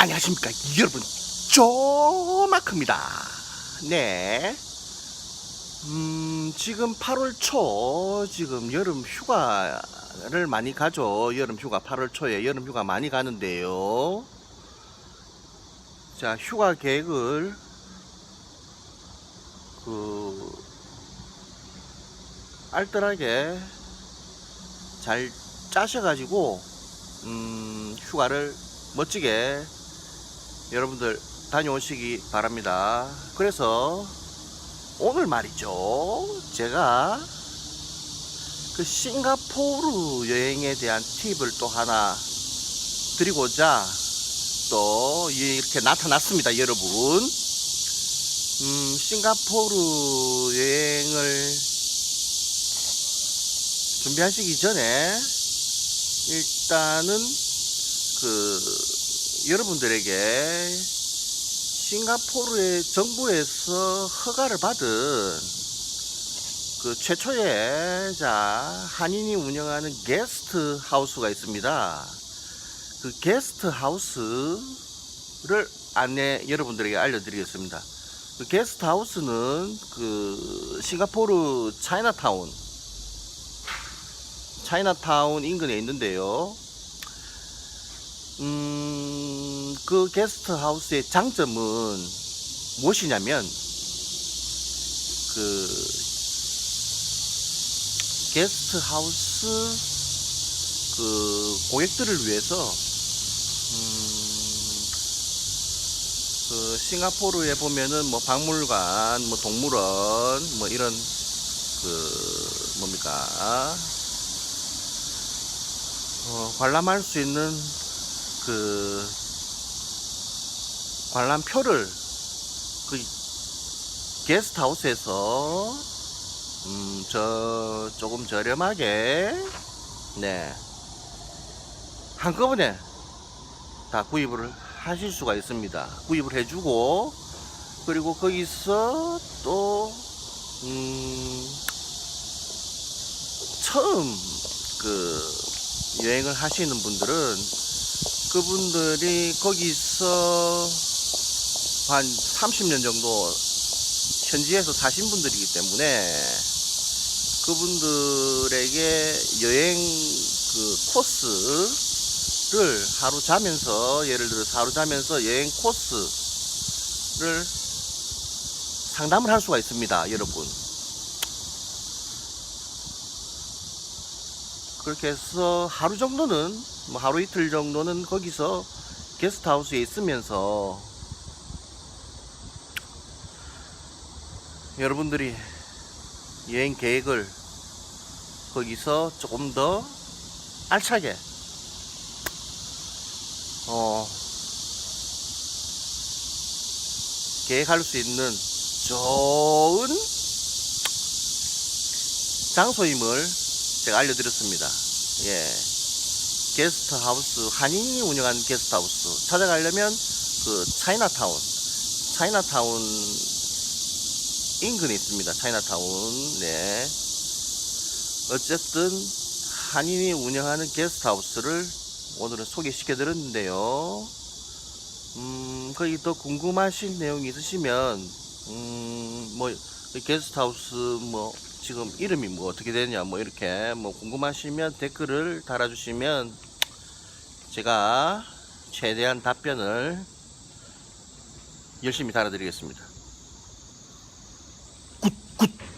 안녕하십니까 여러분. 조마크입니다. 네. 음, 지금 8월 초 지금 여름 휴가를 많이 가죠. 여름 휴가 8월 초에 여름 휴가 많이 가는데요. 자 휴가 계획을 그 알뜰하게 잘 짜셔가지고 음, 휴가를 멋지게 여러분들 다녀오시기 바랍니다. 그래서 오늘 말이죠. 제가 그 싱가포르 여행에 대한 팁을 또 하나 드리고자 또 이렇게 나타났습니다. 여러분. 음, 싱가포르 여행을 준비하시기 전에 일단은 그 여러분들에게 싱가포르의 정부에서 허가를 받은 그 최초의 자 한인이 운영하는 게스트 하우스가 있습니다. 그 게스트 하우스를 안내 여러분들에게 알려드리겠습니다. 그 게스트 하우스는 그 싱가포르 차이나타운 차이나타운 인근에 있는데요. 음, 그 게스트 하우스의 장점은 무엇이냐면, 그, 게스트 하우스, 그, 고객들을 위해서, 음, 그, 싱가포르에 보면은 뭐 박물관, 뭐 동물원, 뭐 이런, 그, 뭡니까. 어, 관람할 수 있는 그 관람표를 그 게스트하우스에서 음, 저 조금 저렴하게 네 한꺼번에 다 구입을 하실 수가 있습니다. 구입을 해주고 그리고 거기서 또 음, 처음 그 여행을 하시는 분들은 그분들이 거기서 한 30년 정도 현지에서 사신 분들이기 때문에 그분들에게 여행 그 코스를 하루 자면서 예를 들어서 하루 자면서 여행 코스를 상담을 할 수가 있습니다, 여러분. 그렇게 해서 하루 정도는 뭐 하루 이틀 정도는 거기서 게스트하우스에 있으면서 여러분들이 여행 계획을 거기서 조금 더 알차게 어 계획할 수 있는 좋은 장소임을 제가 알려드렸습니다. 예. 게스트 하우스, 한인이 운영하는 게스트 하우스. 찾아가려면 그 차이나타운, 차이나타운 인근에 있습니다. 차이나타운. 네. 어쨌든 한인이 운영하는 게스트 하우스를 오늘은 소개시켜 드렸는데요. 음, 거기 더 궁금하신 내용이 있으시면, 음, 뭐, 게스트 하우스 뭐, 지금 이름이 뭐 어떻게 되냐 뭐 이렇게 뭐 궁금하시면 댓글을 달아주시면 제가 최대한 답변을 열심히 달아드리겠습니다. グッ